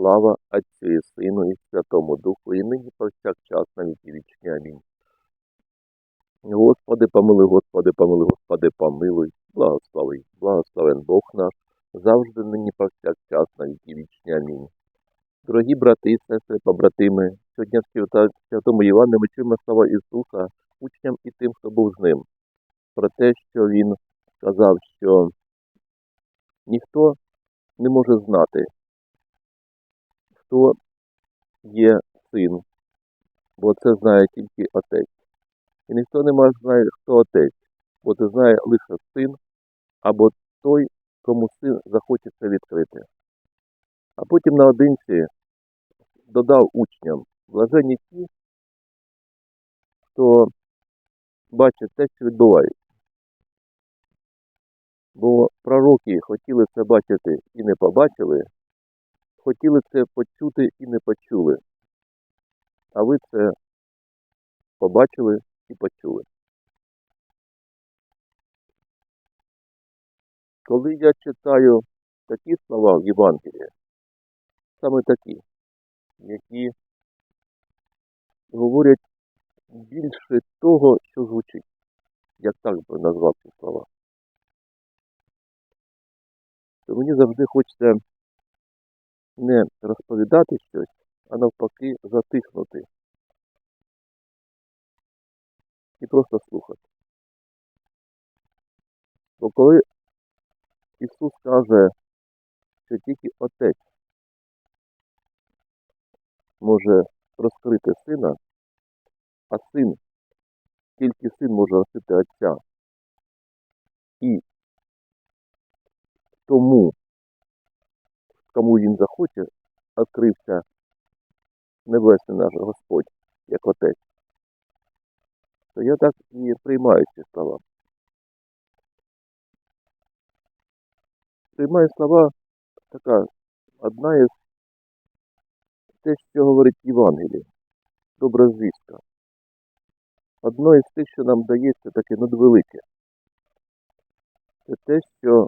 Слава Отцю і Сину і Святому Духу, і нині повсякчас на віки вічні. Амінь. Господи, помилуй, Господи, помилуй, Господи, помилуй, благослови, благословен Бог наш, завжди нині повсякчас на віки вічні. Амінь. Дорогі брати і сестри, побратими, сьогодні в Святому Івану ми чуємо слова Ісуса учням і тим, хто був з ним, про те, що Він сказав, що ніхто не може знати, хто є син, бо це знає тільки отець. І ніхто не може знати, хто отець, бо це знає лише син або той, кому син захочеться відкрити. А потім наодинці додав учням блаженні ті, хто бачить те, що відбувається. Бо пророки хотіли це бачити і не побачили, хотіли це почути і не почули. А ви це побачили і почули. Коли я читаю такі слова в Євангелії, саме такі, які говорять більше того, що звучить, як так би назвав ці слова, то мені завжди хочеться не розповідати щось, а навпаки затихнути і просто слухати. Бо коли Ісус каже, що тільки Отець може розкрити сина, а син, тільки син може розкрити Отця. І тому, кому він захоче, відкрився Небесний наш Господь, як Отець, то я так і приймаю ці слова. Приймаю слова така одна із те, що говорить Євангеліє, добра звістка. Одно із тих, що нам дається таке надвелике. Це те, що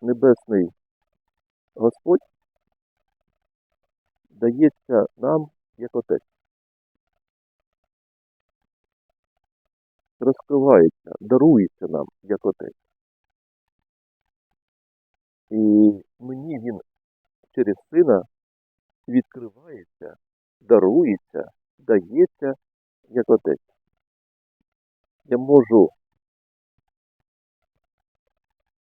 Небесний Господь дається нам як Отець. Розкривається, дарується нам як Отець. І мені він через сина відкривається, дарується, дається як Отець. Я можу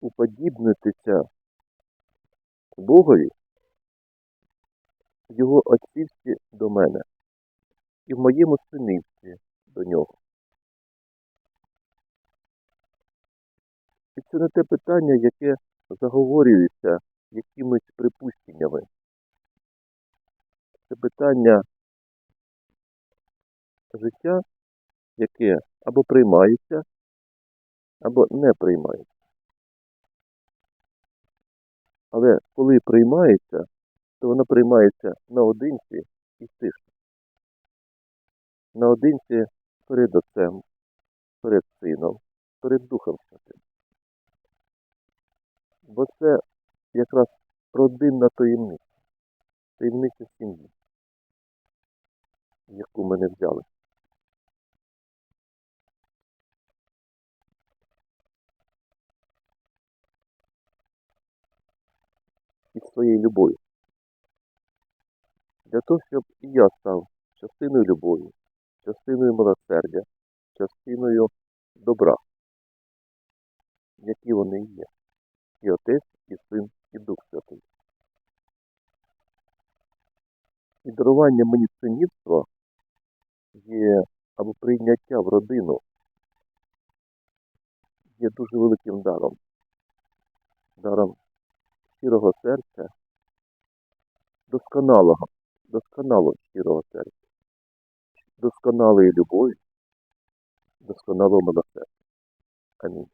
уподібнитися Богові в його отцівстві до мене і в моєму синівстві до нього. І це не те питання, яке заговорюється якимись припущеннями. Це питання життя, яке або приймається, або не приймається. Але коли приймається, то воно приймається наодинці і тихо. Наодинці перед Отцем, перед Сином, перед Духом Святим. Бо це якраз родинна таємниця, таємниця сім'ї, яку ми не взяли. І своєю любов'ю. Для того, щоб і я став частиною любові, частиною милосердя, частиною добра, які вони є. І Отець, і Син, і Дух Святий. І дарування мені синівства є або прийняття в родину є дуже великим даром. Даром щирого серця, досконалого, досконалого щирого серця, досконалої любові, досконалого милосердя. Амінь.